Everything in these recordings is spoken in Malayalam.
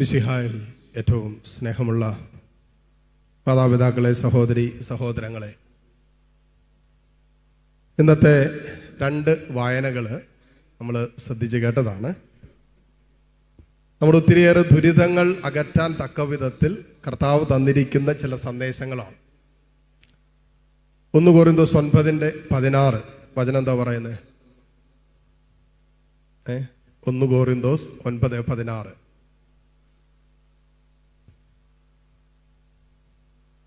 വിശിഹായിൽ ഏറ്റവും സ്നേഹമുള്ള മാതാപിതാക്കളെ സഹോദരി സഹോദരങ്ങളെ. ഇന്നത്തെ രണ്ട് വായനകൾ നമ്മൾ ശ്രദ്ധിച്ച് കേട്ടതാണ് നമ്മൾ ഒത്തിരിയേറെ ദുരിതങ്ങൾ അകറ്റാൻ തക്ക വിധത്തിൽ കർത്താവ് തന്നിരിക്കുന്ന ചില സന്ദേശങ്ങളാണ്. ഒന്ന് കോറിന്തോസ് ഒൻപതിന്റെ പതിനാറ്. വചനം എന്താ പറയുന്നത് ഏ? ഒന്ന് കോറിന്തോസ് ഒൻപത് പതിനാറ്.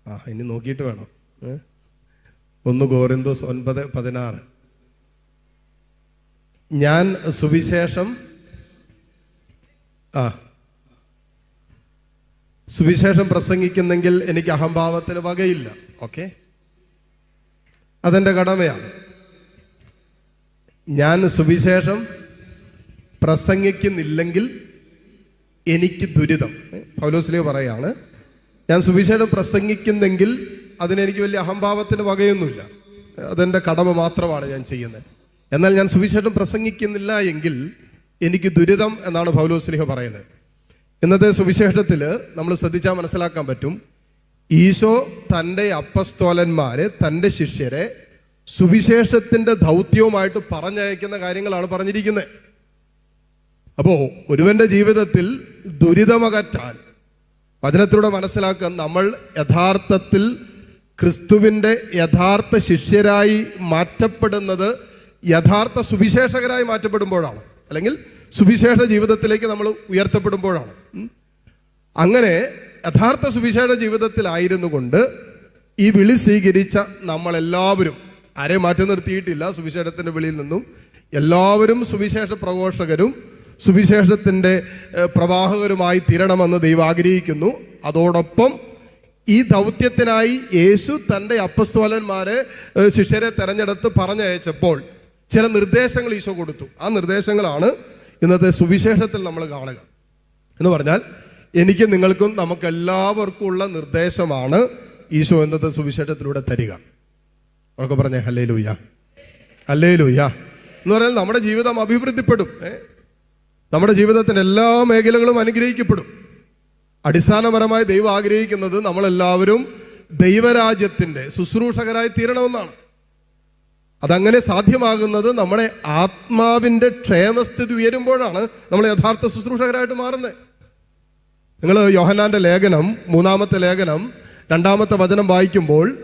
ആ ഇനി നോക്കിയിട്ട് വേണം? ഒന്ന് കോറിന്തോസ് ഒൻപത് പതിനാറ്. ഞാൻ സുവിശേഷം ആ സുവിശേഷം പ്രസംഗിക്കുന്നെങ്കിൽ എനിക്ക് അഹംഭാവത്തിന് വകയില്ല. ഓക്കെ? അതെന്റെ കടമയാണ്. ഞാൻ സുവിശേഷം പ്രസംഗിക്കുന്നില്ലെങ്കിൽ എനിക്ക് ദുരിതം. പൗലോസിലേ പറയാണ് ഞാൻ സുവിശേഷം പ്രസംഗിക്കുന്നെങ്കിൽ അതിനെനിക്ക് വലിയ അഹംഭാവത്തിന് വകയൊന്നുമില്ല. അതെന്റെ കടമ മാത്രമാണ് ഞാൻ ചെയ്യുന്നത്. എന്നാൽ ഞാൻ സുവിശേഷം പ്രസംഗിക്കുന്നില്ല എങ്കിൽ എനിക്ക് ദുരിതം എന്നാണ് പൗലോസ്ലിഹ പറയുന്നത്. ഇന്നത്തെ സുവിശേഷത്തിൽ നമ്മൾ ശ്രദ്ധിച്ചാൽ മനസ്സിലാക്കാൻ പറ്റും. ഈശോ തന്റെ അപ്പസ്തോലന്മാരെ തന്റെ ശിഷ്യരെ സുവിശേഷത്തിന്റെ ദൗത്യവുമായിട്ട് പറഞ്ഞയക്കുന്ന കാര്യങ്ങളാണ് പറഞ്ഞിരിക്കുന്നത്. അപ്പോൾ ഒരുവന്റെ ജീവിതത്തിൽ ദുരിതമകറ്റാൻ വചനത്തിലൂടെ മനസ്സിലാക്കുക നമ്മൾ യഥാർത്ഥത്തിൽ ക്രിസ്തുവിന്റെ യഥാർത്ഥ ശിഷ്യരായി മാറ്റപ്പെടുന്നത് യഥാർത്ഥ സുവിശേഷകരായി മാറ്റപ്പെടുമ്പോഴാണ്. അല്ലെങ്കിൽ സുവിശേഷ ജീവിതത്തിലേക്ക് നമ്മൾ ഉയർത്തപ്പെടുമ്പോഴാണ്. അങ്ങനെ യഥാർത്ഥ സുവിശേഷ ജീവിതത്തിലായിരുന്നു കൊണ്ട് ഈ വിളി സ്വീകരിച്ച നമ്മളെല്ലാവരും ആരെ മാറ്റി നിർത്തിയിട്ടില്ല സുവിശേഷത്തിന്റെ വിളിയിൽ നിന്നും എല്ലാവരും സുവിശേഷ പ്രഘോഷകരും സുവിശേഷത്തിന്റെ ഏഹ്, പ്രവാഹകരുമായി തീരണമെന്ന് ദൈവം ആഗ്രഹിക്കുന്നു. അതോടൊപ്പം ഈ ദൗത്യത്തിനായി യേശു തന്റെ അപ്പസ്തോലന്മാരെ ശിഷ്യരെ തെരഞ്ഞെടുത്ത് പറഞ്ഞയച്ചപ്പോൾ ചില നിർദ്ദേശങ്ങൾ ഈശോ കൊടുത്തു. ആ നിർദ്ദേശങ്ങളാണ് ഇന്നത്തെ സുവിശേഷത്തിൽ നമ്മൾ കാണുക. എന്ന് പറഞ്ഞാൽ എനിക്ക് നിങ്ങൾക്കും നമുക്ക് എല്ലാവർക്കും ഉള്ള നിർദ്ദേശമാണ് ഈശോ ഇന്നത്തെ സുവിശേഷത്തിലൂടെ തരിക. അവർക്ക് പറഞ്ഞേ ഹല്ലേ ലൂയ്യ ഹല്ലേ ലൂയ്യ എന്ന് പറഞ്ഞാൽ നമ്മുടെ ജീവിതം അഭിവൃദ്ധിപ്പെടും. ഏ? നമ്മുടെ ജീവിതത്തിന്റെ എല്ലാ മേഖലകളും അനുഗ്രഹിക്കപ്പെടും. അടിസ്ഥാനപരമായി ദൈവം ആഗ്രഹിക്കുന്നത് നമ്മളെല്ലാവരും ദൈവരാജ്യത്തിന്റെ ശുശ്രൂഷകരായി തീരണമെന്നാണ്. അതങ്ങനെ സാധ്യമാകുന്നത് നമ്മുടെ ആത്മാവിന്റെ ക്ഷേമസ്ഥിതി ഉയരുമ്പോഴാണ് നമ്മൾ യഥാർത്ഥ ശുശ്രൂഷകരായിട്ട് മാറുന്നത്. നിങ്ങൾ യോഹന്നാന്റെ ലേഖനം മൂന്നാമത്തെ ലേഖനം രണ്ടാമത്തെ വചനം വായിക്കുമ്പോൾ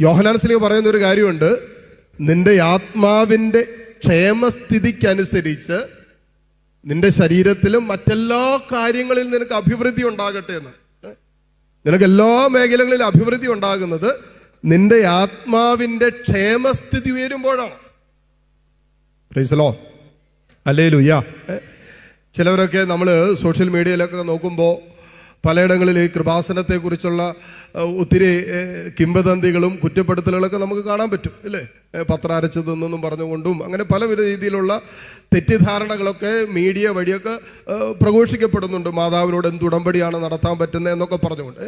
യോഹനാൻസിലേക്ക് പറയുന്ന ഒരു കാര്യമുണ്ട്. നിന്റെ ആത്മാവിന്റെ ക്ഷേമസ്ഥിതിക്കനുസരിച്ച് നിന്റെ ശരീരത്തിലും മറ്റെല്ലാ കാര്യങ്ങളിൽ നിനക്ക് അഭിവൃദ്ധി ഉണ്ടാകട്ടെ എന്ന്. നിനക്ക് എല്ലാ മേഖലകളിലും അഭിവൃദ്ധി ഉണ്ടാകുന്നത് നിന്റെ ആത്മാവിന്റെ ക്ഷേമസ്ഥിതി ഉയരുമ്പോഴാണ്. റീസലോ അല്ലേ ലുയ്യ ചിലവരൊക്കെ നമ്മൾ സോഷ്യൽ മീഡിയയിലൊക്കെ നോക്കുമ്പോൾ പലയിടങ്ങളിൽ കൃപാസനത്തെക്കുറിച്ചുള്ള ഒത്തിരി കിംബദന്തികളും കുറ്റപ്പെടുത്തലുകളൊക്കെ നമുക്ക് കാണാൻ പറ്റും അല്ലേ? ഏഹ്, പത്രം അരച്ചു തിന്നെന്നും പറഞ്ഞുകൊണ്ടും അങ്ങനെ പല രീതിയിലുള്ള തെറ്റിദ്ധാരണകളൊക്കെ മീഡിയ വഴിയൊക്കെ പ്രഘോഷിക്കപ്പെടുന്നുണ്ട്. മാതാവിനോട് എന്ത് ഉടമ്പടിയാണ് നടത്താൻ പറ്റുന്നത് എന്നൊക്കെ പറഞ്ഞുകൊണ്ട്.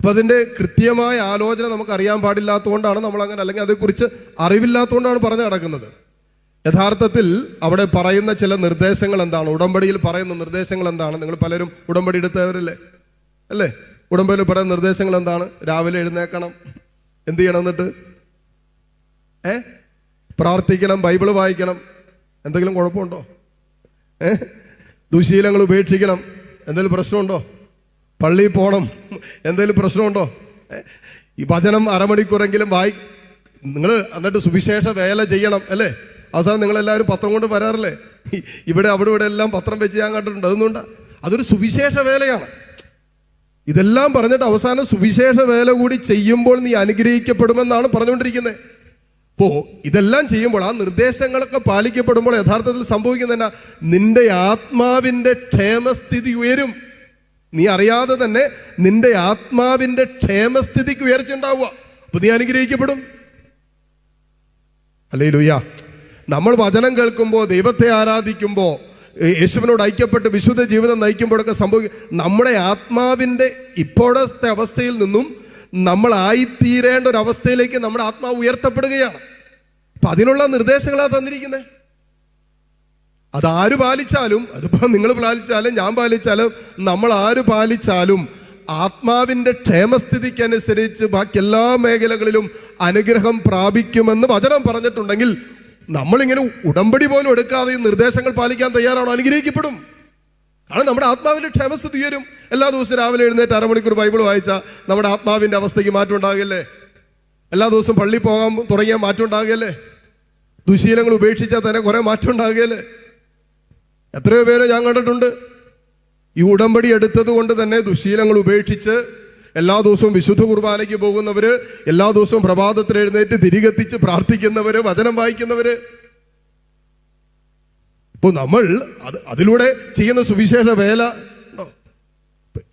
അപ്പം അതിന്റെ കൃത്യമായ ആലോചന നമുക്ക് അറിയാൻ പാടില്ലാത്തതുകൊണ്ടാണ് നമ്മൾ അങ്ങനെ അല്ലെങ്കിൽ അതേക്കുറിച്ച് അറിവില്ലാത്തതുകൊണ്ടാണ് പറഞ്ഞു നടക്കുന്നത്. യഥാർത്ഥത്തിൽ അവിടെ പറയുന്ന ചില നിർദ്ദേശങ്ങൾ എന്താണ്? ഉടമ്പടിയിൽ പറയുന്ന നിർദ്ദേശങ്ങൾ എന്താണ്? നിങ്ങൾ പലരും ഉടമ്പടി എടുത്തവരല്ലേ? അല്ലേ? ഉടമ്പയിൽ പറയുന്ന നിർദ്ദേശങ്ങൾ എന്താണ്? രാവിലെ എഴുന്നേക്കണം. എന്ത് ചെയ്യണം എന്നിട്ട്? ഏ? പ്രാർത്ഥിക്കണം ബൈബിൾ വായിക്കണം. എന്തെങ്കിലും കുഴപ്പമുണ്ടോ? ഏ? ദുശീലങ്ങൾ ഉപേക്ഷിക്കണം. എന്തെങ്കിലും പ്രശ്നമുണ്ടോ? പള്ളിയിൽ പോകണം എന്തെങ്കിലും പ്രശ്നമുണ്ടോ? ഈ വചനം അരമണിക്കൂറെങ്കിലും വായി നിങ്ങൾ എന്നിട്ട് സുവിശേഷ വേല ചെയ്യണം അല്ലേ? അവസാനം നിങ്ങളെല്ലാവരും പത്രം കൊണ്ട് വരാറില്ലേ? ഇവിടെ അവിടെ ഇവിടെ എല്ലാം പത്രം വെച്ച് ഞാൻ കണ്ടിട്ടുണ്ട്. അതൊന്നുണ്ട് അതൊരു സുവിശേഷ വേലയാണ്. ഇതെല്ലാം പറഞ്ഞിട്ട് അവസാനം സുവിശേഷ വേല കൂടി ചെയ്യുമ്പോൾ നീ അനുഗ്രഹിക്കപ്പെടുമെന്നാണ് പറഞ്ഞുകൊണ്ടിരിക്കുന്നത് അപ്പോ ഇതെല്ലാം ചെയ്യുമ്പോൾ ആ നിർദ്ദേശങ്ങളൊക്കെ പാലിക്കപ്പെടുമ്പോൾ യഥാർത്ഥത്തിൽ സംഭവിക്കുന്ന നിന്റെ ആത്മാവിന്റെ ക്ഷേമസ്ഥിതി ഉയരും. നീ അറിയാതെ തന്നെ നിന്റെ ആത്മാവിന്റെ ക്ഷേമസ്ഥിതിക്ക് ഉയർച്ച ഉണ്ടാവുക അപ്പൊ നീ അനുഗ്രഹിക്കപ്പെടും. അല്ലേ ലുയ്യ നമ്മൾ വചനം കേൾക്കുമ്പോൾ ദൈവത്തെ ആരാധിക്കുമ്പോൾ യേശുവിനോട് ഐക്യപ്പെട്ട് വിശുദ്ധ ജീവിതം നയിക്കുമ്പോഴൊക്കെ സംഭവിക്കും നമ്മുടെ ആത്മാവിന്റെ ഇപ്പോഴത്തെ അവസ്ഥയിൽ നിന്നും നമ്മളായിത്തീരേണ്ട ഒരു അവസ്ഥയിലേക്ക് നമ്മുടെ ആത്മാവ് ഉയർത്തപ്പെടുകയാണ്. അപ്പം അതിനുള്ള നിർദ്ദേശങ്ങളാണ് തന്നിരിക്കുന്നത് അതാര് പാലിച്ചാലും അതിപ്പോൾ നിങ്ങൾ പാലിച്ചാലും ഞാൻ പാലിച്ചാലും നമ്മൾ ആര് പാലിച്ചാലും ആത്മാവിന്റെ ക്ഷേമസ്ഥിതിക്കനുസരിച്ച് ബാക്കി എല്ലാ മേഖലകളിലും അനുഗ്രഹം പ്രാപിക്കുമെന്ന് വചനം പറഞ്ഞിട്ടുണ്ടെങ്കിൽ നമ്മളിങ്ങനെ ഉടമ്പടി പോലും എടുക്കാതെ ഈ നിർദ്ദേശങ്ങൾ പാലിക്കാൻ തയ്യാറാണോ? അനുഗ്രഹിക്കപ്പെടും. കാരണം നമ്മുടെ ആത്മാവിന്റെ ക്ഷേമസ്ഥിതി ഉയരും. എല്ലാ ദിവസവും രാവിലെ എഴുന്നേറ്റ് അരമണിക്കൂർ ബൈബിൾ വായിച്ചാൽ നമ്മുടെ ആത്മാവിന്റെ അവസ്ഥയ്ക്ക് മാറ്റം ഉണ്ടാകില്ലേ എല്ലാ ദിവസവും പള്ളി പോകാൻ തുടങ്ങിയാൽ മാറ്റം ഉണ്ടാകില്ലേ ദുശീലങ്ങൾ ഉപേക്ഷിച്ചാൽ തന്നെ കുറേ മാറ്റം ഉണ്ടാകില്ലേ എത്രയോ പേരെ ഞാൻ കണ്ടിട്ടുണ്ട്. ഈ ഉടമ്പടി എടുത്തത് കൊണ്ട് തന്നെ ദുശീലങ്ങൾ ഉപേക്ഷിച്ച് എല്ലാ ദിവസവും വിശുദ്ധ കുർബാനയ്ക്ക് പോകുന്നവര് എല്ലാ ദിവസവും പ്രഭാതത്തിൽ എഴുന്നേറ്റ് തിരികെത്തിച്ച് പ്രാർത്ഥിക്കുന്നവര് വചനം വായിക്കുന്നവര് ഇപ്പോൾ നമ്മൾ അത് അതിലൂടെ ചെയ്യുന്ന സുവിശേഷ വേല?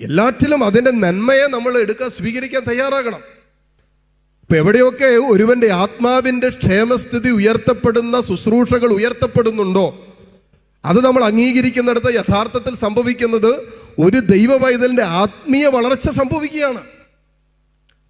എല്ലാറ്റിലും അതിന്റെ നന്മയെ നമ്മൾ എടുക്കാൻ സ്വീകരിക്കാൻ തയ്യാറാകണം ഇപ്പൊ എവിടെയൊക്കെ ഒരുവന്റെ ആത്മാവിന്റെ ക്ഷേമസ്ഥിതി ഉയർത്തപ്പെടുന്ന ശുശ്രൂഷകൾ ഉയർത്തപ്പെടുന്നുണ്ടോ അത് നമ്മൾ അംഗീകരിക്കുന്നിടത്ത് യഥാർത്ഥത്തിൽ സംഭവിക്കുന്നത് ഒരു ദൈവ പൈതലിന്റെ ആത്മീയ വളർച്ച സംഭവിക്കുകയാണ്.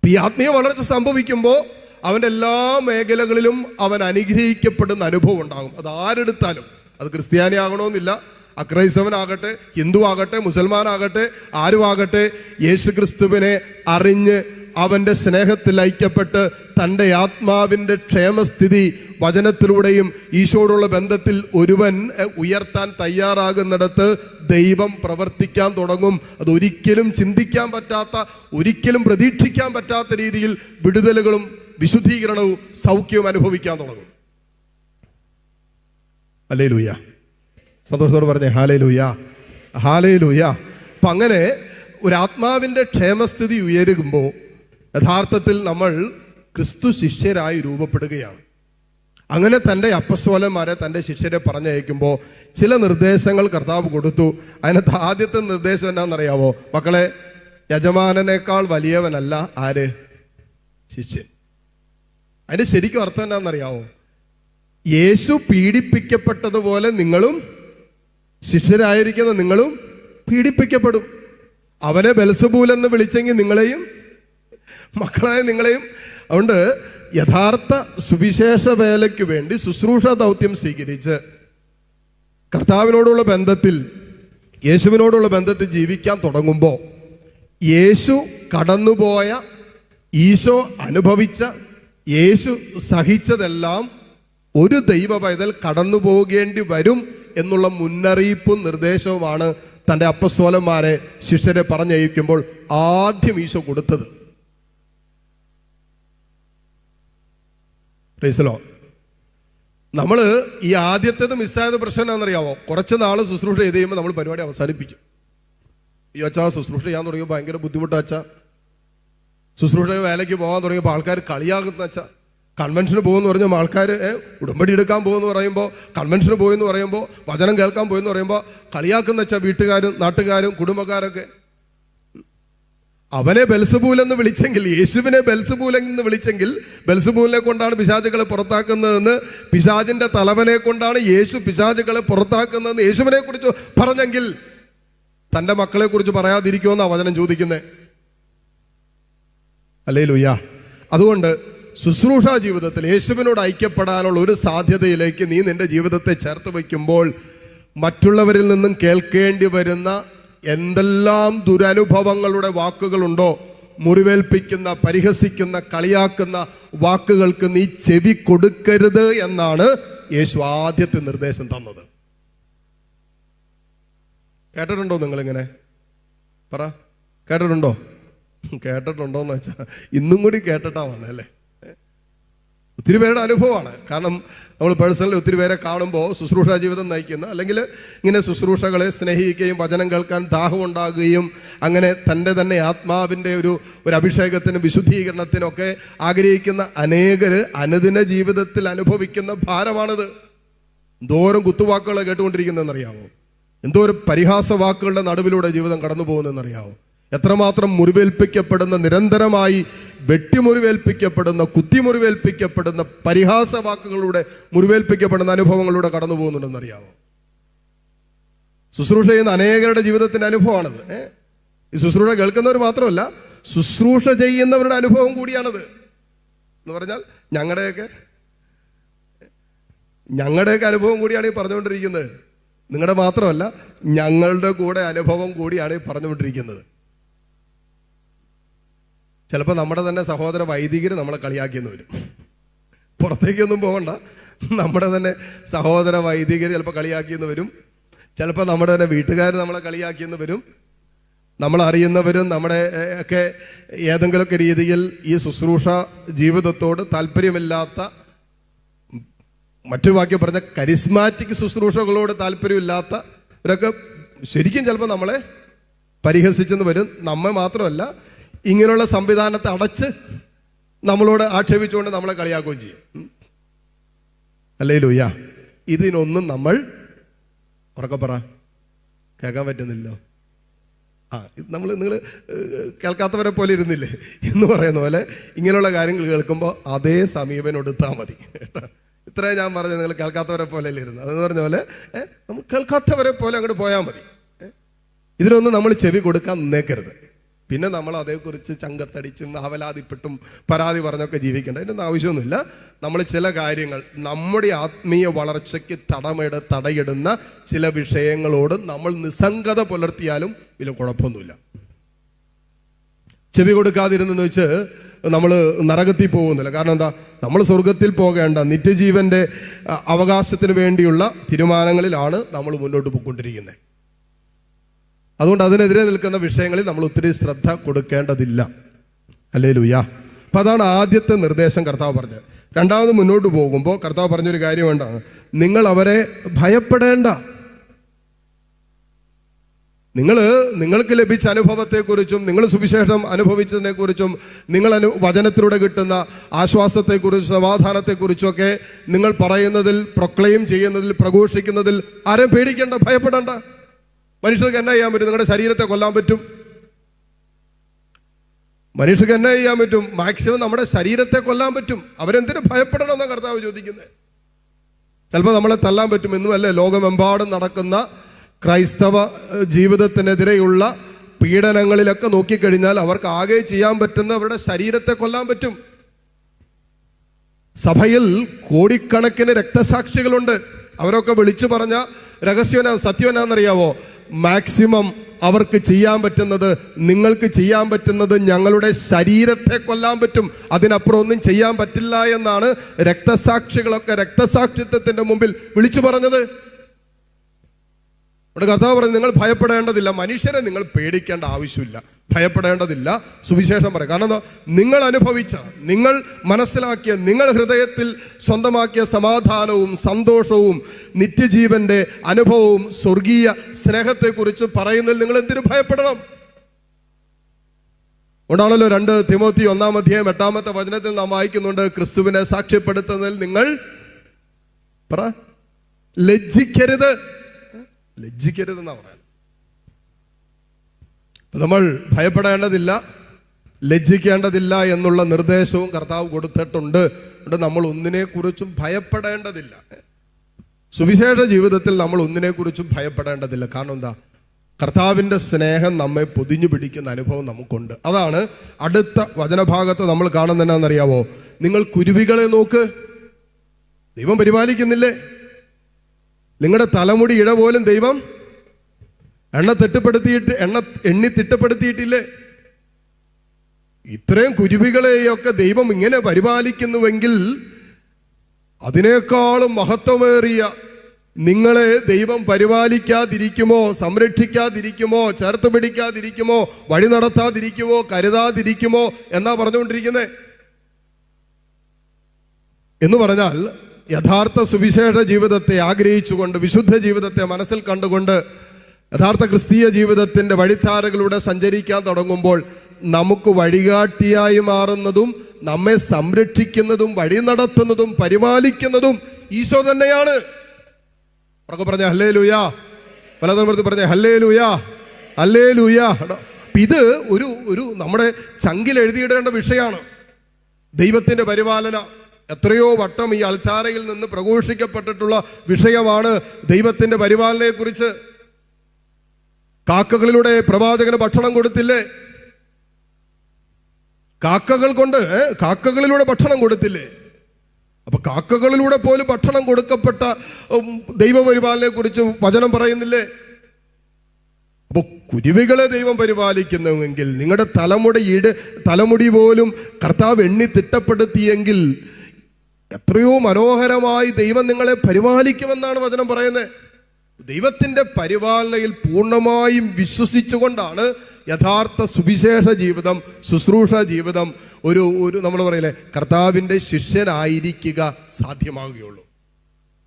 ഈ ആത്മീയ വളർച്ച സംഭവിക്കുമ്പോൾ അവന്റെ എല്ലാ മേഖലകളിലും അവൻ അനുഗ്രഹിക്കപ്പെടുന്ന അനുഭവം ഉണ്ടാകും. അത് ആരെടുത്താലും. അത് ക്രിസ്ത്യാനി ആകണമെന്നില്ല. അക്രൈസ്തവനാകട്ടെ ഹിന്ദു ആകട്ടെ മുസൽമാനാകട്ടെ ആരുമാകട്ടെ യേശു ക്രിസ്തുവിനെ അറിഞ്ഞ് അവന്റെ സ്നേഹത്തിൽ ഐക്യപ്പെട്ട് തന്റെ ആത്മാവിന്റെ ക്ഷേമസ്ഥിതി വചനത്തിലൂടെയും ഈശോടുള്ള ബന്ധത്തിൽ ഒരുവൻ ഉയർത്താൻ തയ്യാറാകുന്നിടത്ത് ദൈവം പ്രവർത്തിക്കാൻ തുടങ്ങും. അതൊരിക്കലും ചിന്തിക്കാൻ പറ്റാത്ത ഒരിക്കലും പ്രതീക്ഷിക്കാൻ പറ്റാത്ത രീതിയിൽ വിടുതലുകളും വിശുദ്ധീകരണവും സൗഖ്യവും അനുഭവിക്കാൻ തുടങ്ങും. അല്ലേ ലൂയ സന്തോഷത്തോട് പറഞ്ഞേ ഹാലേ ലൂയ ഹാലേ ലൂയ അപ്പം അങ്ങനെ ഒരു ആത്മാവിന്റെ ക്ഷേമസ്ഥിതി ഉയരുമ്പോൾ യഥാർത്ഥത്തിൽ നമ്മൾ ക്രിസ്തു ശിഷ്യരായി രൂപപ്പെടുകയാണ്. അങ്ങനെ തന്റെ അപ്പസ്വലന്മാരെ തന്റെ ശിഷ്യരെ പറഞ്ഞയക്കുമ്പോൾ ചില നിർദ്ദേശങ്ങൾ കർത്താവ് കൊടുത്തു. അതിനകത്ത് ആദ്യത്തെ നിർദ്ദേശം എന്നാണെന്നറിയാവോ മക്കളെ യജമാനനേക്കാൾ വലിയവനല്ല ആര്? ശിഷ്യൻ. അതിന്റെ ശരിക്കും അർത്ഥം എന്താണെന്നറിയാവോ? യേശു പീഡിപ്പിക്കപ്പെട്ടതുപോലെ നിങ്ങളും ശിഷ്യരായിരിക്കുന്ന നിങ്ങളും പീഡിപ്പിക്കപ്പെടും. അവനെ ബെൽസബൂൽ എന്ന് വിളിച്ചെങ്കിൽ നിങ്ങളെയും മക്കളായ നിങ്ങളെയും അതുകൊണ്ട് യഥാർത്ഥ സുവിശേഷ വേലയ്ക്ക് വേണ്ടി ശുശ്രൂഷ ദൗത്യം സ്വീകരിച്ച് കർത്താവിനോടുള്ള ബന്ധത്തിൽ യേശുവിനോടുള്ള ബന്ധത്തിൽ ജീവിക്കാൻ തുടങ്ങുമ്പോൾ യേശു കടന്നുപോയ ഈശോ അനുഭവിച്ച യേശു സഹിച്ചതെല്ലാം ഒരു ദൈവ പൈതൽ കടന്നു പോകേണ്ടി വരും എന്നുള്ള മുന്നറിയിപ്പും നിർദ്ദേശവുമാണ് തന്റെ അപ്പസ്വലന്മാരെ ശിഷ്യരെ പറഞ്ഞയക്കുമ്പോൾ ആദ്യം ഈശോ കൊടുത്തത്. പ്രൈസലോ നമ്മൾ ഈ ആദ്യത്തേത് മിസ്സായത് പ്രശ്നം എന്താണെന്നറിയാവോ? കുറച്ച് നാൾ ശുശ്രൂഷ ചെയ്ത് കഴിയുമ്പോൾ നമ്മൾ പരിപാടി അവസാനിപ്പിക്കും. ഈ അച്ഛാ ശുശ്രൂഷ ചെയ്യാൻ തുടങ്ങിയപ്പോൾ ഭയങ്കര ബുദ്ധിമുട്ടാച്ച ശുശ്രൂഷ വേലയ്ക്ക് പോകാൻ തുടങ്ങിയപ്പോൾ ആൾക്കാർ കളിയാകുന്ന അച്ഛാ. കൺവെൻഷന് പോകുമെന്ന് പറഞ്ഞപ്പോൾ ആൾക്കാർ ഉടമ്പടി എടുക്കാൻ പോകുമെന്ന് പറയുമ്പോൾ കൺവെൻഷന് പോയെന്ന് പറയുമ്പോൾ വചനം കേൾക്കാൻ പോയെന്ന് പറയുമ്പോൾ കളിയാക്കുന്ന വെച്ചാൽ വീട്ടുകാരും നാട്ടുകാരും കുടുംബക്കാരൊക്കെ. അവനെ ബെൽസബൂൽ എന്ന് വിളിച്ചെങ്കിൽ യേശുവിനെ ബെൽസബൂൽ എന്ന് വിളിച്ചെങ്കിൽ ബെൽസബൂലിനെ കൊണ്ടാണ് പിശാചുകളെ പുറത്താക്കുന്നതെന്ന് പിശാചിന്റെ തലവനെ കൊണ്ടാണ് യേശു പിശാചുകളെ പുറത്താക്കുന്നതെന്ന് യേശുവിനെ കുറിച്ച് പറഞ്ഞെങ്കിൽ തന്റെ മക്കളെ കുറിച്ച് പറയാതിരിക്കുമെന്നാ വചനം ചോദിക്കുന്നത് അല്ലേ ലുയ്യ അതുകൊണ്ട് ശുശ്രൂഷ ജീവിതത്തിൽ യേശുവിനോട് ഐക്യപ്പെടാനുള്ള ഒരു സാധ്യതയിലേക്ക് നീ നിന്റെ ജീവിതത്തെ ചേർത്ത് വയ്ക്കുമ്പോൾ മറ്റുള്ളവരിൽ നിന്നും കേൾക്കേണ്ടി വരുന്ന എന്തെല്ലാം ദുരനുഭവങ്ങളുടെ വാക്കുകളുണ്ടോ മുറിവേൽപ്പിക്കുന്ന പരിഹസിക്കുന്ന കളിയാക്കുന്ന വാക്കുകൾക്ക് നീ ചെവി കൊടുക്കരുത് എന്നാണ് യേശു ആദ്യത്തെ നിർദ്ദേശം തന്നത്. കേട്ടിട്ടുണ്ടോ നിങ്ങളിങ്ങനെ? പറ. കേട്ടിട്ടുണ്ടോ? കേട്ടിട്ടുണ്ടോന്ന് വെച്ചാ ഇന്നും കൂടി കേട്ടിട്ടാ വന്നല്ലേ ഒത്തിരി പേരുടെ അനുഭവമാണ്. കാരണം നമ്മൾ പേഴ്സണലി ഒത്തിരി പേരെ കാണുമ്പോൾ ശുശ്രൂഷ ജീവിതം നയിക്കുന്ന അല്ലെങ്കിൽ ഇങ്ങനെ ശുശ്രൂഷകളെ സ്നേഹിക്കുകയും വചനം കേൾക്കാൻ ദാഹം ഉണ്ടാകുകയും അങ്ങനെ തന്റെ തന്നെ ആത്മാവിന്റെ ഒരു ഒരു അഭിഷേകത്തിനും വിശുദ്ധീകരണത്തിനൊക്കെ ആഗ്രഹിക്കുന്ന അനേകർ അനുദിന ജീവിതത്തിൽ അനുഭവിക്കുന്ന ഭാരമാണിത്. എന്തോരം കുത്തുവാക്കുകൾ കേട്ടുകൊണ്ടിരിക്കുന്നതെന്നറിയാമോ ഒരു പരിഹാസ വാക്കുകളുടെ നടുവിലൂടെ ജീവിതം കടന്നു പോകുന്നതെന്നറിയാമോ എത്രമാത്രം മുറിവേൽപ്പിക്കപ്പെടുന്ന നിരന്തരമായി വെട്ടിമുറിവേൽപ്പിക്കപ്പെടുന്ന കുത്തിമുറിവേൽപ്പിക്കപ്പെടുന്ന പരിഹാസ വാക്കുകളുടെ മുറിവേൽപ്പിക്കപ്പെടുന്ന അനുഭവങ്ങളിലൂടെ കടന്നു പോകുന്നുണ്ടെന്നറിയാമോ ശുശ്രൂഷ ചെയ്യുന്ന അനേകരുടെ ജീവിതത്തിന്റെ അനുഭവമാണിത്? ഈ ശുശ്രൂഷ കേൾക്കുന്നവർ മാത്രമല്ല ശുശ്രൂഷ ചെയ്യുന്നവരുടെ അനുഭവം കൂടിയാണിത്. എന്ന് പറഞ്ഞാൽ ഞങ്ങളുടെയൊക്കെ ഞങ്ങളുടെയൊക്കെ അനുഭവം കൂടിയാണ് ഈ പറഞ്ഞുകൊണ്ടിരിക്കുന്നത്. നിങ്ങളുടെ മാത്രമല്ല ഞങ്ങളുടെ കൂടെ അനുഭവം കൂടിയാണ് ഈ പറഞ്ഞുകൊണ്ടിരിക്കുന്നത്. ചിലപ്പോൾ നമ്മുടെ തന്നെ സഹോദര വൈദികർ നമ്മളെ കളിയാക്കിയെന്ന് വരും. പുറത്തേക്കൊന്നും പോകണ്ട. നമ്മുടെ തന്നെ സഹോദര വൈദികർ ചിലപ്പോൾ കളിയാക്കിയെന്ന് വരും. ചിലപ്പോൾ നമ്മുടെ തന്നെ വീട്ടുകാർ നമ്മളെ കളിയാക്കിയെന്ന് വരും. നമ്മൾ അറിയുന്നവരും നമ്മുടെ ഒക്കെ ഏതെങ്കിലുമൊക്കെ രീതിയിൽ ഈ ശുശ്രൂഷ ജീവിതത്തോട് താല്പര്യമില്ലാത്ത മറ്റൊരു വാക്യം പറഞ്ഞ കരിസ്മാറ്റിക് ശുശ്രൂഷകളോട് താല്പര്യമില്ലാത്ത ഇവരൊക്കെ ശരിക്കും ചിലപ്പോൾ നമ്മളെ പരിഹസിച്ചെന്ന് വരും. നമ്മെ മാത്രമല്ല ഇങ്ങനെയുള്ള സംവിധാനത്തെ അടച്ച് നമ്മളോട് ആക്ഷേപിച്ചുകൊണ്ട് നമ്മളെ കളിയാക്കുകയും ചെയ്യും. അല്ലേ ലൂയ്യ ഇതിനൊന്നും നമ്മൾ ഉറക്കെ പറ. കേൾക്കാൻ പറ്റുന്നില്ലോ ആ നമ്മൾ നിങ്ങൾ കേൾക്കാത്തവരെ പോലെ ഇരുന്നില്ലേ? എന്ന് പറയുന്ന പോലെ ഇങ്ങനെയുള്ള കാര്യങ്ങൾ കേൾക്കുമ്പോൾ അതേ സമീപനം എടുത്താൽ മതി. ഇത്രേ ഞാൻ പറഞ്ഞത് നിങ്ങൾ കേൾക്കാത്തവരെ പോലെ അല്ലേ ഇരുന്നത് അതെന്ന് പറഞ്ഞ പോലെ നമ്മൾ കേൾക്കാത്തവരെ പോലെ അങ്ങോട്ട് പോയാൽ മതി. ഇതിനൊന്നും നമ്മൾ ചെവി കൊടുക്കാൻ നിന്നേക്കരുത്. പിന്നെ നമ്മൾ അതേക്കുറിച്ച് ചങ്കത്തടിച്ചും അവലാതിപ്പെട്ടും പരാതി പറഞ്ഞൊക്കെ ജീവിക്കേണ്ട. അതിന്റെ ആവശ്യമൊന്നുമില്ല. നമ്മൾ ചില കാര്യങ്ങൾ നമ്മുടെ ആത്മീയ വളർച്ചയ്ക്ക് തടമിട തടയിടുന്ന ചില വിഷയങ്ങളോട് നമ്മൾ നിസ്സംഗത പുലർത്തിയാലും വലിയ കുഴപ്പമൊന്നുമില്ല. ചെവി കൊടുക്കാതിരുന്നെന്ന് വെച്ച് നമ്മൾ നരകത്തിൽ പോകുന്നില്ല. കാരണം എന്താ? നമ്മൾ സ്വർഗത്തിൽ പോകേണ്ട നിത്യജീവന്റെ അ, അവകാശത്തിന് വേണ്ടിയുള്ള തീരുമാനങ്ങളിലാണ് നമ്മൾ മുന്നോട്ട് പോയിക്കൊണ്ടിരിക്കുന്നത്. അതുകൊണ്ട് അതിനെതിരെ നിൽക്കുന്ന വിഷയങ്ങളിൽ നമ്മൾ ഒത്തിരി ശ്രദ്ധ കൊടുക്കേണ്ടതില്ല. അല്ലേ ലൂയ അപ്പം അതാണ് ആദ്യത്തെ നിർദ്ദേശം കർത്താവ് പറഞ്ഞത്. രണ്ടാമത് മുന്നോട്ട് പോകുമ്പോൾ കർത്താവ് പറഞ്ഞൊരു കാര്യം വേണ്ടാണ് നിങ്ങൾ അവരെ ഭയപ്പെടേണ്ട. നിങ്ങൾ നിങ്ങൾക്ക് ലഭിച്ച അനുഭവത്തെക്കുറിച്ചും നിങ്ങൾ സുവിശേഷം അനുഭവിച്ചതിനെക്കുറിച്ചും നിങ്ങൾ അനു വചനത്തിലൂടെ കിട്ടുന്ന ആശ്വാസത്തെക്കുറിച്ചും സമാധാനത്തെക്കുറിച്ചും ഒക്കെ നിങ്ങൾ പറയുന്നതിൽ പ്രൊക്ലെയിം ചെയ്യുന്നതിൽ പ്രഘോഷിക്കുന്നതിൽ ആരെ പേടിക്കേണ്ട ഭയപ്പെടേണ്ട. മനുഷ്യർക്ക് എന്നാ ചെയ്യാൻ പറ്റും? നിങ്ങളുടെ ശരീരത്തെ കൊല്ലാൻ പറ്റും. മനുഷ്യർക്ക് എന്നാ ചെയ്യാൻ പറ്റും? മാക്സിമം നമ്മുടെ ശരീരത്തെ കൊല്ലാൻ പറ്റും. അവരെന്തിനു ഭയപ്പെടണമെന്നാണ് കർത്താവ് ചോദിക്കുന്നത്. ചിലപ്പോൾ നമ്മളെ തല്ലാൻ പറ്റും. എന്നുമല്ലേ ലോകമെമ്പാടും നടക്കുന്ന ക്രൈസ്തവ ജീവിതത്തിനെതിരെയുള്ള പീഡനങ്ങളിലൊക്കെ നോക്കിക്കഴിഞ്ഞാൽ അവർക്ക് ആകെ ചെയ്യാൻ പറ്റുന്ന അവരുടെ ശരീരത്തെ കൊല്ലാൻ പറ്റും. സഭയിൽ കോടിക്കണക്കിന് രക്തസാക്ഷികളുണ്ട്. അവരൊക്കെ വിളിച്ചു പറഞ്ഞ രഹസ്യനാ സത്യവനാന്നറിയാവോ മാക്സിമം അവർക്ക് ചെയ്യാൻ പറ്റുന്നത് നിങ്ങൾക്ക് ചെയ്യാൻ പറ്റുന്നത് ഞങ്ങളുടെ ശരീരത്തെ കൊല്ലാൻ പറ്റും. അതിനപ്പുറം ഒന്നും ചെയ്യാൻ പറ്റില്ല എന്നാണ് രക്തസാക്ഷികളൊക്കെ രക്തസാക്ഷിത്വത്തിന്റെ മുമ്പിൽ വിളിച്ചു പറഞ്ഞത്. ഇവിടെ കർത്താവ് പറഞ്ഞു നിങ്ങൾ ഭയപ്പെടേണ്ടതില്ല. മനുഷ്യരെ നിങ്ങൾ പേടിക്കേണ്ട ആവശ്യമില്ല. ഭയപ്പെടേണ്ടതില്ല. സുവിശേഷം പറയും. കാരണം എന്താ? നിങ്ങൾ അനുഭവിച്ച നിങ്ങൾ മനസ്സിലാക്കിയ നിങ്ങൾ ഹൃദയത്തിൽ സ്വന്തമാക്കിയ സമാധാനവും സന്തോഷവും നിത്യജീവന്റെ അനുഭവവും സ്വർഗീയ സ്നേഹത്തെക്കുറിച്ച് പറയുന്നതിൽ നിങ്ങൾ എന്തിനു ഭയപ്പെടണം? ഉണ്ടാണല്ലോ രണ്ട് തിമോത്തി ഒന്നാം അധ്യായം എട്ടാമത്തെ വചനത്തിൽ നാം വായിക്കുന്നുണ്ട്. ക്രിസ്തുവിനെ സാക്ഷ്യപ്പെടുത്തുന്നതിൽ നിങ്ങൾ പറ. ലജ്ജിക്കരുത്. ലജ്ജിക്കരുത് എന്നാ അപ്പൊ നമ്മൾ ഭയപ്പെടേണ്ടതില്ല ലജ്ജിക്കേണ്ടതില്ല എന്നുള്ള നിർദ്ദേശവും കർത്താവ് കൊടുത്തിട്ടുണ്ട്. അതുകൊണ്ട് നമ്മൾ ഒന്നിനെ കുറിച്ചും ഭയപ്പെടേണ്ടതില്ല. സുവിശേഷ ജീവിതത്തിൽ നമ്മൾ ഒന്നിനെ കുറിച്ചും ഭയപ്പെടേണ്ടതില്ല. കാരണം എന്താ? കർത്താവിന്റെ സ്നേഹം നമ്മെ പൊതിഞ്ഞു പിടിക്കുന്ന അനുഭവം നമുക്കുണ്ട്. അതാണ് അടുത്ത വചനഭാഗത്ത് നമ്മൾ കാണുന്നതെന്നറിയാവോ നിങ്ങൾ കുരുവികളെ നോക്ക്. ദൈവം പരിപാലിക്കുന്നില്ലേ? നിങ്ങളുടെ തലമുടി ഇഴ പോലും ദൈവം എണ്ണ തിട്ടപ്പെടുത്തിയിട്ട് എണ്ണ എണ്ണി തിട്ടപ്പെടുത്തിയിട്ടില്ലേ? ഇത്രയും കുരുവികളെയൊക്കെ ദൈവം ഇങ്ങനെ പരിപാലിക്കുന്നുവെങ്കിൽ അതിനേക്കാളും മഹത്വമേറിയ നിങ്ങളെ ദൈവം പരിപാലിക്കാതിരിക്കുമോ സംരക്ഷിക്കാതിരിക്കുമോ ചേർത്ത് പിടിക്കാതിരിക്കുമോ വഴി നടത്താതിരിക്കുമോ കരുതാതിരിക്കുമോ എന്നാ പറഞ്ഞുകൊണ്ടിരിക്കുന്നത് എന്ന് പറഞ്ഞാൽ യഥാർത്ഥ സുവിശേഷ ജീവിതത്തെ ആഗ്രഹിച്ചുകൊണ്ട് വിശുദ്ധ ജീവിതത്തെ മനസ്സിൽ കണ്ടുകൊണ്ട് യഥാർത്ഥ ക്രിസ്തീയ ജീവിതത്തിന്റെ വഴിത്താരകളിലൂടെ സഞ്ചരിക്കാൻ തുടങ്ങുമ്പോൾ നമുക്ക് വഴികാട്ടിയായി മാറുന്നതും നമ്മെ സംരക്ഷിക്കുന്നതും വഴി നടത്തുന്നതും പരിപാലിക്കുന്നതും ഈശോ തന്നെയാണ്. പറഞ്ഞ ഹല്ലേ ലൂയാ പലതരത്തിൽ പറഞ്ഞ ഹല്ലേ ലൂയാ ഹല്ലേ ലൂയാ ഇത് ഒരു ഒരു നമ്മുടെ ചങ്കിൽ എഴുതിയിടേണ്ട വിഷയമാണ്. ദൈവത്തിന്റെ പരിപാലന എത്രയോ വട്ടം ഈ അൽത്താരയിൽ നിന്ന് പ്രഘോഷിക്കപ്പെട്ടിട്ടുള്ള വിഷയമാണ് ദൈവത്തിന്റെ പരിപാലനയെ കുറിച്ച് കാക്കകളിലൂടെ പ്രവാചകന് ഭക്ഷണം കൊടുത്തില്ലേ? കാക്കകൾ കൊണ്ട് കാക്കകളിലൂടെ ഭക്ഷണം കൊടുത്തില്ലേ? അപ്പൊ കാക്കകളിലൂടെ പോലും ഭക്ഷണം കൊടുക്കപ്പെട്ട ദൈവ ദൈവപരിപാലനെ കുറിച്ച് വചനം പറയുന്നില്ലേ? അപ്പൊ കുരുവികളെ ദൈവം പരിപാലിക്കുന്നുവെങ്കിൽ നിങ്ങളുടെ തലമുടിയുടെ തലമുടി പോലും കർത്താവ് എണ്ണി തിട്ടപ്പെടുത്തിയെങ്കിൽ എത്രയോ മനോഹരമായി ദൈവം നിങ്ങളെ പരിപാലിക്കുമെന്നാണ് വചനം പറയുന്നത്. ദൈവത്തിന്റെ പരിപാലനയിൽ പൂർണമായും വിശ്വസിച്ചുകൊണ്ടാണ് യഥാർത്ഥ സുവിശേഷ ജീവിതം ശുശ്രൂഷ ജീവിതം ഒരു ഒരു നമ്മൾ പറയില്ലേ കർത്താവിന്റെ ശിഷ്യനായിരിക്കുക സാധ്യമാകുകയുള്ളൂ.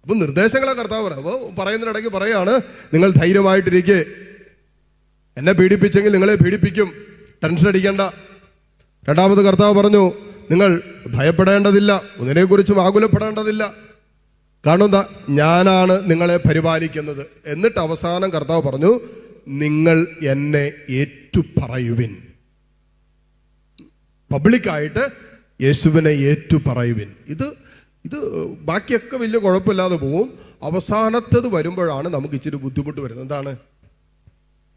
അപ്പൊ നിർദ്ദേശങ്ങളെ കർത്താവ് പറയാം അപ്പോൾ പറയുന്നതിനിടയ്ക്ക് പറയാണ് നിങ്ങൾ ധൈര്യമായിട്ടിരിക്കെ. എന്നെ പീഡിപ്പിച്ചെങ്കിൽ നിങ്ങളെ പീഡിപ്പിക്കും. ടെൻഷൻ അടിക്കേണ്ട. രണ്ടാമത് കർത്താവ് പറഞ്ഞു നിങ്ങൾ ഭയപ്പെടേണ്ടതില്ല. ഒന്നിനെക്കുറിച്ചും ആകുലപ്പെടേണ്ടതില്ല. കാരണം എന്താ ഞാനാണ് നിങ്ങളെ പരിപാലിക്കുന്നത്. എന്നിട്ട് അവസാനം കർത്താവ് പറഞ്ഞു നിങ്ങൾ എന്നെ ഏറ്റുപറയുവിൻ. പബ്ലിക്കായിട്ട് യേശുവിനെ ഏറ്റുപറയുവിൻ. ഇത് ഇത് ബാക്കിയൊക്കെ വലിയ കുഴപ്പമില്ലാതെ പോവും. അവസാനത്തത് വരുമ്പോഴാണ് നമുക്ക് ഇച്ചിരി ബുദ്ധിമുട്ട് വരുന്നത്. എന്താണ്?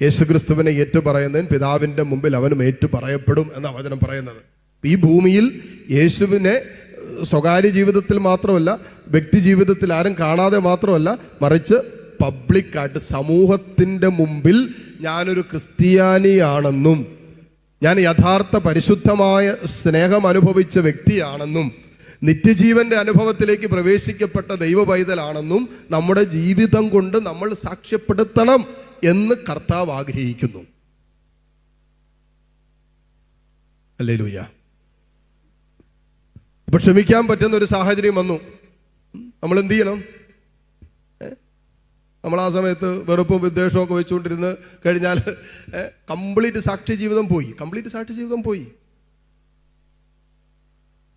യേശുക്രിസ്തുവിനെ ഏറ്റുപറയുന്നതിന് പിതാവിന്റെ മുമ്പിൽ അവനും ഏറ്റുപറയപ്പെടും എന്ന വചനം പറയുന്നത്. ഈ ഭൂമിയിൽ യേശുവിനെ സ്വകാര്യ ജീവിതത്തിൽ മാത്രമല്ല വ്യക്തി ജീവിതത്തിൽ ആരും കാണാതെ മാത്രമല്ല മറിച്ച് പബ്ലിക്കായിട്ട് സമൂഹത്തിന്റെ മുമ്പിൽ ഞാനൊരു ക്രിസ്ത്യാനിയാണെന്നും ഞാൻ യഥാർത്ഥ പരിശുദ്ധമായ സ്നേഹം അനുഭവിച്ച വ്യക്തിയാണെന്നും നിത്യജീവന്റെ അനുഭവത്തിലേക്ക് പ്രവേശിക്കപ്പെട്ട ദൈവ പൈതലാണെന്നും നമ്മുടെ ജീവിതം കൊണ്ട് നമ്മൾ സാക്ഷ്യപ്പെടുത്തണം എന്ന് കർത്താവ് ആഗ്രഹിക്കുന്നു. അല്ലേ ലൂയ്യ അപ്പൊ ക്ഷമിക്കാൻ പറ്റുന്ന ഒരു സാഹചര്യം വന്നു. നമ്മൾ എന്ത് ചെയ്യണം നമ്മൾ ആ സമയത്ത് വെറുപ്പും വിദ്വേഷവും ഒക്കെ വെച്ചുകൊണ്ടിരുന്ന് കഴിഞ്ഞാൽ കംപ്ലീറ്റ് സാക്ഷി ജീവിതം പോയി. കംപ്ലീറ്റ് സാക്ഷി ജീവിതം പോയി.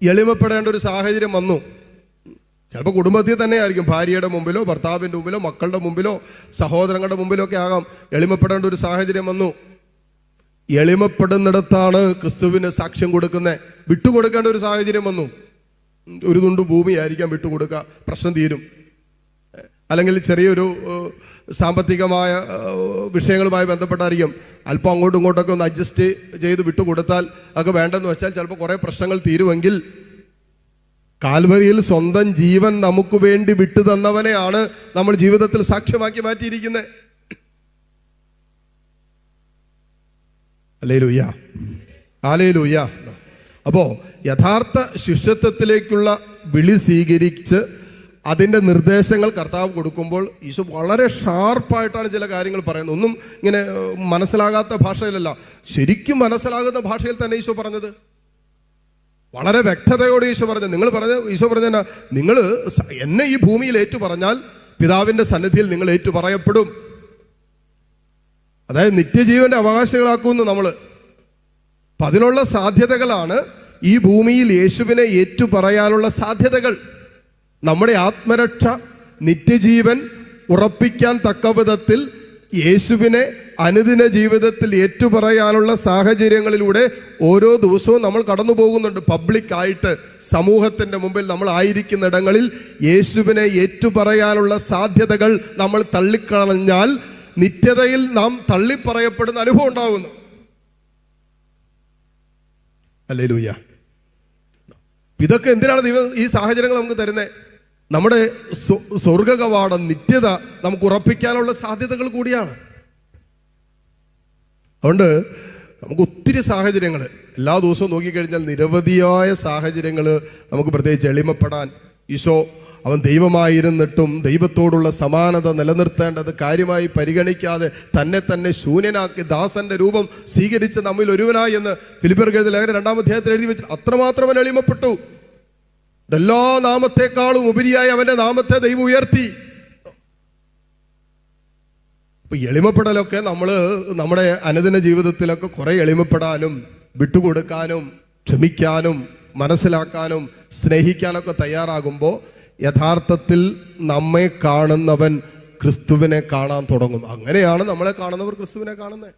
എളിമപ്പെടേണ്ട ഒരു സാഹചര്യം വന്നു. ചിലപ്പോൾ കുടുംബത്തിൽ തന്നെ ആയിരിക്കും. ഭാര്യയുടെ മുമ്പിലോ ഭർത്താവിന്റെ മുമ്പിലോ മക്കളുടെ മുമ്പിലോ സഹോദരങ്ങളുടെ മുമ്പിലോ ഒക്കെ ആകാം. എളിമപ്പെടേണ്ട ഒരു സാഹചര്യം വന്നു. എളിമപ്പെടുന്നിടത്താണ് ക്രിസ്തുവിന് സാക്ഷ്യം കൊടുക്കുന്നത് വിട്ടുകൊടുക്കേണ്ട ഒരു സാഹചര്യം വന്നു. ഒരു തുണ്ട് ഭൂമിയായിരിക്കാം വിട്ടുകൊടുക്കുക പ്രശ്നം തീരും. അല്ലെങ്കിൽ ചെറിയൊരു സാമ്പത്തികമായ വിഷയങ്ങളുമായി ബന്ധപ്പെട്ടായിരിക്കും. അല്പം അങ്ങോട്ടും ഇങ്ങോട്ടൊക്കെ ഒന്ന് അഡ്ജസ്റ്റ് ചെയ്ത് വിട്ടുകൊടുത്താൽ അതൊക്കെ വേണ്ടെന്ന് വെച്ചാൽ ചിലപ്പോൾ കുറേ പ്രശ്നങ്ങൾ തീരുമെങ്കിൽ കാൽവരിയിൽ സ്വന്തം ജീവൻ നമുക്ക് വേണ്ടി വിട്ടു തന്നവനെയാണ് നമ്മൾ ജീവിതത്തിൽ സാക്ഷ്യമാക്കി മാറ്റിയിരിക്കുന്നത്. അല്ലേ ലൂയ്യ ആലേ ലൂയ്യ അപ്പോ യഥാർത്ഥ ശിഷ്യത്വത്തിലേക്കുള്ള വിളി സ്വീകരിച്ച് അതിന്റെ നിർദ്ദേശങ്ങൾ കർത്താവ് കൊടുക്കുമ്പോൾ ഈശോ വളരെ ഷാർപ്പായിട്ടാണ് ചില കാര്യങ്ങൾ പറയുന്നത്. ഒന്നും ഇങ്ങനെ മനസ്സിലാകാത്ത ഭാഷയിലല്ല. ശരിക്കും മനസ്സിലാകുന്ന ഭാഷയിൽ തന്നെ ഈശോ പറഞ്ഞത്. വളരെ വ്യക്തതയോടെ ഈശോ പറഞ്ഞു നിങ്ങൾ പറഞ്ഞ ഈശോ പറഞ്ഞ നിങ്ങൾ എന്നെ ഈ ഭൂമിയിൽ ഏറ്റു പറഞ്ഞാൽ പിതാവിന്റെ സന്നിധിയിൽ നിങ്ങൾ ഏറ്റു പറയപ്പെടും. അതായത് നിത്യജീവന്റെ അവകാശികളാക്കുമെന്ന് നമ്മൾ അപ്പൊ അതിനുള്ള സാധ്യതകളാണ് ഈ ഭൂമിയിൽ യേശുവിനെ ഏറ്റുപറയാനുള്ള സാധ്യതകൾ. നമ്മുടെ ആത്മരക്ഷ നിത്യജീവൻ ഉറപ്പിക്കാൻ തക്ക വിധത്തിൽ യേശുവിനെ അനുദിന ജീവിതത്തിൽ ഏറ്റുപറയാനുള്ള സാഹചര്യങ്ങളിലൂടെ ഓരോ ദിവസവും നമ്മൾ കടന്നു പോകുന്നുണ്ട്. പബ്ലിക്കായിട്ട് സമൂഹത്തിന്റെ മുമ്പിൽ നമ്മൾ ആയിരിക്കുന്ന ഇടങ്ങളിൽ യേശുവിനെ ഏറ്റുപറയാനുള്ള സാധ്യതകൾ നമ്മൾ തള്ളിക്കളഞ്ഞാൽ നിത്യതയിൽ നാം തള്ളിപ്പറയപ്പെടുന്ന അനുഭവം ഉണ്ടാകുന്നു. അല്ലേ ലൂയ്യ ഇതൊക്കെ എന്തിനാണ് ദൈവം ഈ സാഹചര്യങ്ങൾ നമുക്ക് തരുന്നത് നമ്മുടെ സ്വർഗകവാടം സ്വർഗ കവാടം നിത്യത നമുക്ക് ഉറപ്പിക്കാനുള്ള സാധ്യതകൾ കൂടിയാണ്. അതുകൊണ്ട് നമുക്ക് ഒത്തിരി സാഹചര്യങ്ങൾ എല്ലാ ദിവസവും നോക്കിക്കഴിഞ്ഞാൽ നിരവധിയായ സാഹചര്യങ്ങൾ നമുക്ക് പ്രത്യേകിച്ച് എളിമപ്പെടാൻ ഈശോ അവൻ ദൈവമായിരുന്നിട്ടും ദൈവത്തോടുള്ള സമാനത നിലനിർത്തേണ്ടത് കാര്യമായി പരിഗണിക്കാതെ തന്നെ തന്നെ ശൂന്യനാക്കി ദാസന്റെ രൂപം സ്വീകരിച്ച് നമ്മിൽ ഒരുവനായി എന്ന് ഫിലിപ്പർ കഴുതി ലേഖന രണ്ടാം അധ്യായത്തിൽ എഴുതി വെച്ചു അത്രമാത്രം അവൻ എളിമപ്പെട്ടു. എല്ലാ നാമത്തെക്കാളും ഉപരിയായി അവന്റെ നാമത്തെ ദൈവം ഉയർത്തി. ഇപ്പൊ എളിമപ്പെടലൊക്കെ നമ്മൾ നമ്മുടെ അനുദിന ജീവിതത്തിലൊക്കെ കുറെ എളിമപ്പെടാനും വിട്ടുകൊടുക്കാനും ക്ഷമിക്കാനും മനസ്സിലാക്കാനും സ്നേഹിക്കാനൊക്കെ തയ്യാറാകുമ്പോൾ യഥാർത്ഥത്തിൽ നമ്മെ കാണുന്നവൻ ക്രിസ്തുവിനെ കാണാൻ തുടങ്ങും അങ്ങനെയാണ് നമ്മളെ കാണുന്നവർ ക്രിസ്തുവിനെ കാണുന്നത്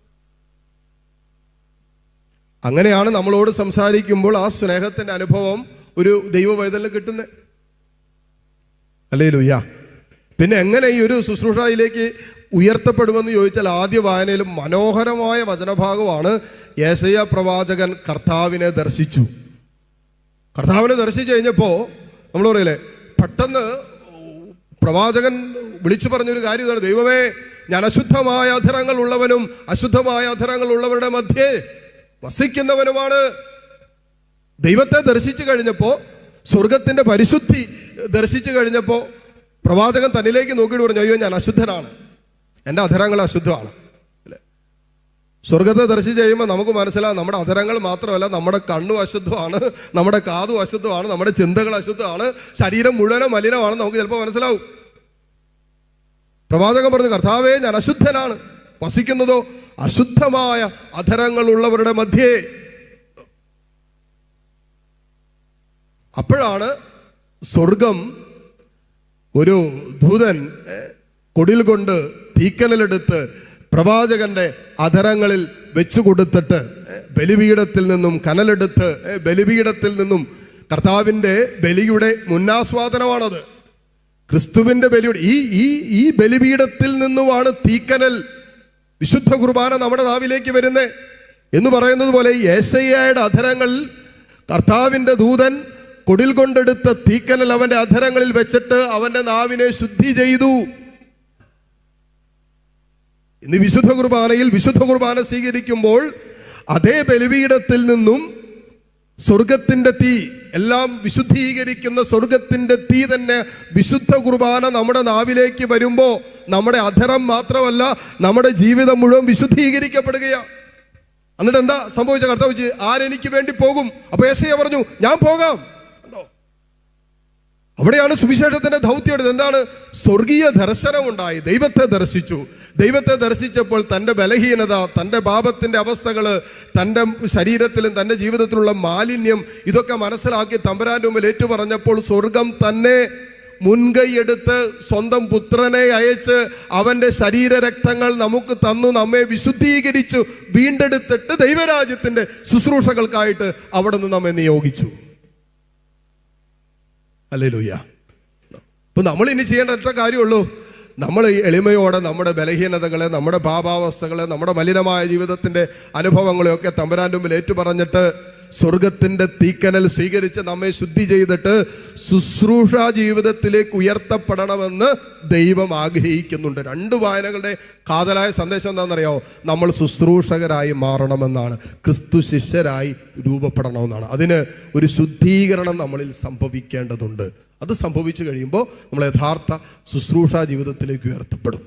അങ്ങനെയാണ് നമ്മളോട് സംസാരിക്കുമ്പോൾ ആ സ്നേഹത്തിന്റെ അനുഭവം ഒരു ദൈവവൈതലിന് കിട്ടുന്നത് അല്ലേ ലുയ്യ പിന്നെ എങ്ങനെ ഈ ഒരു ശുശ്രൂഷയിലേക്ക് ഉയർത്തപ്പെടുമെന്ന് ചോദിച്ചാൽ ആദ്യ വായനയിൽ മനോഹരമായ വചനഭാഗമാണ് യേശയ്യ പ്രവാചകൻ കർത്താവിനെ ദർശിച്ചു. കർത്താവിനെ ദർശിച്ചു കഴിഞ്ഞപ്പോൾ നമ്മൾ പറയില്ലേ പെട്ടെന്ന് പ്രവാചകൻ വിളിച്ചു പറഞ്ഞൊരു കാര്യം ഇതാണ് ദൈവമേ ഞാൻ അശുദ്ധമായ അധരങ്ങൾ ഉള്ളവനും അശുദ്ധമായ അധരങ്ങൾ ഉള്ളവരുടെ മധ്യേ വസിക്കുന്നവനുമാണ്. ദൈവത്തെ ദർശിച്ചു കഴിഞ്ഞപ്പോ സ്വർഗത്തിന്റെ പരിശുദ്ധി ദർശിച്ചു കഴിഞ്ഞപ്പോ പ്രവാചകൻ തന്നിലേക്ക് നോക്കിയിട്ട് പറഞ്ഞു അയ്യോ ഞാൻ അശുദ്ധനാണ്. എന്റെ അധരങ്ങൾ അശുദ്ധമാണ്. സ്വർഗത്തെ ദർശിച്ച് കഴിയുമ്പോൾ നമുക്ക് മനസ്സിലാവും നമ്മുടെ അധരങ്ങൾ മാത്രമല്ല നമ്മുടെ കണ്ണും അശുദ്ധമാണ് നമ്മുടെ കാതും അശുദ്ധമാണ് നമ്മുടെ ചിന്തകൾ അശുദ്ധമാണ് ശരീരം മുഴുവനും മലിനമാണ് നമുക്ക് ചിലപ്പോൾ മനസ്സിലാവും. പ്രവാചകൻ പറഞ്ഞു കർത്താവേ ഞാൻ അശുദ്ധനാണ്. വസിക്കുന്നതോ അശുദ്ധമായ അധരങ്ങൾ ഉള്ളവരുടെ മധ്യേ. അപ്പോഴാണ് സ്വർഗം ഒരു ദൂതൻ കൊടിൽ കൊണ്ട് തീക്കനലെടുത്ത് പ്രവാചകന്റെ അധരങ്ങളിൽ വെച്ചു കൊടുത്തിട്ട് ബലിപീഠത്തിൽ നിന്നും കനലെടുത്ത് ബലിപീഠത്തിൽ നിന്നും കർത്താവിന്റെ ബലിയുടെ മുന്നാസ്വാദനമാണത്. ക്രിസ്തുവിന്റെ ബലിയുടെ ഈ ഈ ഈ ബലിപീഠത്തിൽ നിന്നുമാണ് തീക്കനൽ വിശുദ്ധ കുർബാന നമ്മുടെ നാവിലേക്ക് വരുന്നത് എന്ന് പറയുന്നത് പോലെ യേശയ്യയുടെ അധരങ്ങൾ കർത്താവിന്റെ ദൂതൻ കൊടിൽ കൊണ്ടെടുത്ത തീക്കനൽ അവന്റെ അധരങ്ങളിൽ വെച്ചിട്ട് അവന്റെ നാവിനെ ശുദ്ധി ചെയ്തു. ഇന്ന് വിശുദ്ധ കുർബാനയിൽ വിശുദ്ധ കുർബാന സ്വീകരിക്കുമ്പോൾ അതേ ബലിപീഠത്തിൽ നിന്നും സ്വർഗത്തിന്റെ തീ എല്ലാം വിശുദ്ധീകരിക്കുന്ന സ്വർഗത്തിന്റെ തീ തന്നെ വിശുദ്ധ കുർബാന നമ്മുടെ നാവിലേക്ക് വരുമ്പോൾ നമ്മുടെ അധരം മാത്രമല്ല നമ്മുടെ ജീവിതം മുഴുവൻ വിശുദ്ധീകരിക്കപ്പെടുകയാണ് എന്നിട്ട് എന്താ സംഭവിച്ച കർത്താവ് ആരെനിക്ക് വേണ്ടി പോകും? അപ്പൊ യേശയ്യ പറഞ്ഞു ഞാൻ പോകാം. കണ്ടോ? അവിടെയാണ് സുവിശേഷത്തിന്റെ ദൗത്യം എന്താണ്? സ്വർഗീയ ദർശനം ഉണ്ടായി ദൈവത്തെ ദർശിച്ചു. ദൈവത്തെ ദർശിച്ചപ്പോൾ തന്റെ ബലഹീനത തന്റെ പാപത്തിന്റെ അവസ്ഥകൾ തന്റെ ശരീരത്തിലും തന്റെ ജീവിതത്തിലുള്ള മാലിന്യം ഇതൊക്കെ മനസ്സിലാക്കി തമ്പുരാന്റെ മുമ്പിൽ ഏറ്റു പറഞ്ഞപ്പോൾ സ്വർഗം തന്നെ മുൻകൈയെടുത്ത് സ്വന്തം പുത്രനെ അയച്ച് അവന്റെ ശരീരരക്തങ്ങൾ നമുക്ക് തന്നു നമ്മെ വിശുദ്ധീകരിച്ചു വീണ്ടെടുത്തിട്ട് ദൈവരാജ്യത്തിന്റെ ശുശ്രൂഷകൾക്കായിട്ട് അവിടെ നിന്ന് നമ്മെ നിയോഗിച്ചു. അല്ലേ ലൂയ്യ അപ്പൊ നമ്മൾ ഇനി ചെയ്യേണ്ട ഒറ്റ കാര്യമുള്ളൂ. നമ്മൾ ഈ എളിമയോടെ നമ്മുടെ ബലഹീനതകളെ നമ്മുടെ പാപാവസ്ഥകളെ നമ്മുടെ മലിനമായ ജീവിതത്തിന്റെ അനുഭവങ്ങളെയൊക്കെ തമ്പുരാന്റെ മുമ്പിൽ ഏറ്റുപറഞ്ഞിട്ട് സ്വർഗത്തിന്റെ തീക്കനൽ സ്വീകരിച്ച് നമ്മെ ശുദ്ധി ചെയ്തിട്ട് ശുശ്രൂഷ ജീവിതത്തിലേക്ക് ഉയർത്തപ്പെടണമെന്ന് ദൈവം ആഗ്രഹിക്കുന്നുണ്ട്. രണ്ട് വായനകളുടെ കാതലായ സന്ദേശം എന്താണെന്നറിയാമോ നമ്മൾ ശുശ്രൂഷകരായി മാറണമെന്നാണ്. ക്രിസ്തു ശിഷ്യരായി രൂപപ്പെടണമെന്നാണ്. അതിന് ഒരു ശുദ്ധീകരണം നമ്മളിൽ സംഭവിക്കേണ്ടതുണ്ട്. അത് സംഭവിച്ചു കഴിയുമ്പോൾ നമ്മൾ യഥാർത്ഥ ശുശ്രൂഷ ജീവിതത്തിലേക്ക് ഉയർത്തപ്പെടും.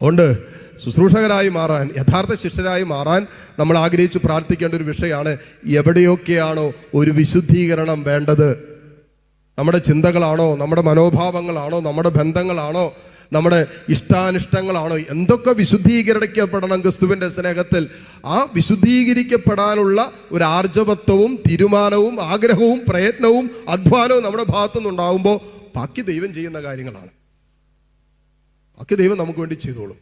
അതുകൊണ്ട് ശുശ്രൂഷകരായി മാറാൻ യഥാർത്ഥ ശിഷ്യരായി മാറാൻ നമ്മൾ ആഗ്രഹിച്ച് പ്രാർത്ഥിക്കേണ്ട ഒരു വിഷയമാണ് എവിടെയൊക്കെയാണോ ഒരു വിശുദ്ധീകരണം വേണ്ടത്. നമ്മുടെ ചിന്തകളാണോ നമ്മുടെ മനോഭാവങ്ങളാണോ നമ്മുടെ ബന്ധങ്ങളാണോ നമ്മുടെ ഇഷ്ടാനിഷ്ടങ്ങളാണോ? എന്തൊക്കെ വിശുദ്ധീകരിക്കപ്പെടണം ക്രിസ്തുവിന്റെ സ്നേഹത്തിൽ? ആ വിശുദ്ധീകരിക്കപ്പെടാനുള്ള ഒരു ആർജവത്വവും തീരുമാനവും ആഗ്രഹവും പ്രയത്നവും അധ്വാനവും നമ്മുടെ ഭാഗത്തു നിന്നുണ്ടാകുമ്പോൾ ബാക്കി ദൈവം ചെയ്യുന്ന കാര്യങ്ങളാണ്. ബാക്കി ദൈവം നമുക്ക് വേണ്ടി ചെയ്തോളും.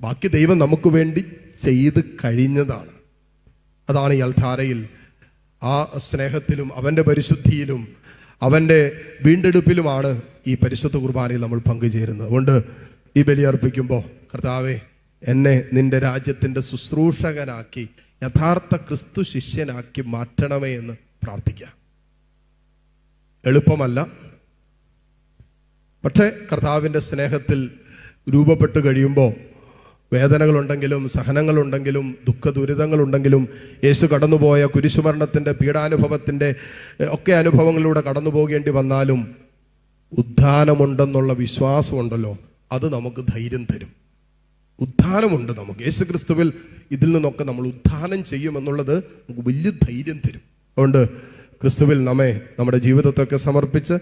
ബാക്കി ദൈവം നമുക്ക് വേണ്ടി ചെയ്ത് കഴിഞ്ഞതാണ്. അതാണ് ഈ അൽധാരയിൽ ആ സ്നേഹത്തിലും അവന്റെ പരിശുദ്ധിയിലും അവന്റെ വീണ്ടെടുപ്പിലുമാണ് ഈ പരിശുദ്ധ കുർബാനയിൽ നമ്മൾ പങ്കുചേരുന്നത്. അതുകൊണ്ട് ഈ ബലി അർപ്പിക്കുമ്പോൾ കർത്താവെ എന്നെ നിന്റെ രാജ്യത്തിന്റെ ശുശ്രൂഷകനാക്കി യഥാർത്ഥ ക്രിസ്തു ശിഷ്യനാക്കി മാറ്റണമേ എന്ന് പ്രാർത്ഥിക്കാം. എളുപ്പമല്ല. പക്ഷേ കർത്താവിന്റെ സ്നേഹത്തിൽ രൂപപ്പെട്ട് കഴിയുമ്പോൾ വേദനകളുണ്ടെങ്കിലും സഹനങ്ങളുണ്ടെങ്കിലും ദുഃഖ ദുരിതങ്ങളുണ്ടെങ്കിലും യേശു കടന്നുപോയ കുരിശുമരണത്തിന്റെ പീഡാനുഭവത്തിന്റെ ഒക്കെ അനുഭവങ്ങളിലൂടെ കടന്നു പോകേണ്ടി വന്നാലും ഉദ്ധാനമുണ്ടെന്നുള്ള വിശ്വാസമുണ്ടല്ലോ അത് നമുക്ക് ധൈര്യം തരും. ഉദ്ധാനമുണ്ട് നമുക്ക്. യേശു ക്രിസ്തുവിൽ ഇതിൽ നിന്നൊക്കെ നമ്മൾ ഉദ്ധാനം ചെയ്യുമെന്നുള്ളത് നമുക്ക് വലിയ ധൈര്യം തരും. അതുകൊണ്ട് ക്രിസ്തുവിൽ നമ്മെ നമ്മുടെ ജീവിതത്തൊക്കെ സമർപ്പിച്ച്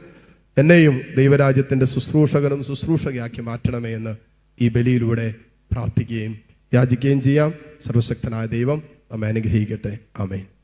എന്നെയും ദൈവരാജ്യത്തിന്റെ ശുശ്രൂഷകനും ശുശ്രൂഷകയാക്കി മാറ്റണമേ എന്ന് ഈ ബലിയിലൂടെ പ്രാർത്ഥിക്കുകയും യാചിക്കുകയും ചെയ്യാം. സർവശക്തനായ ദൈവം നമ്മെ അനുഗ്രഹിക്കട്ടെ. ആമേൻ.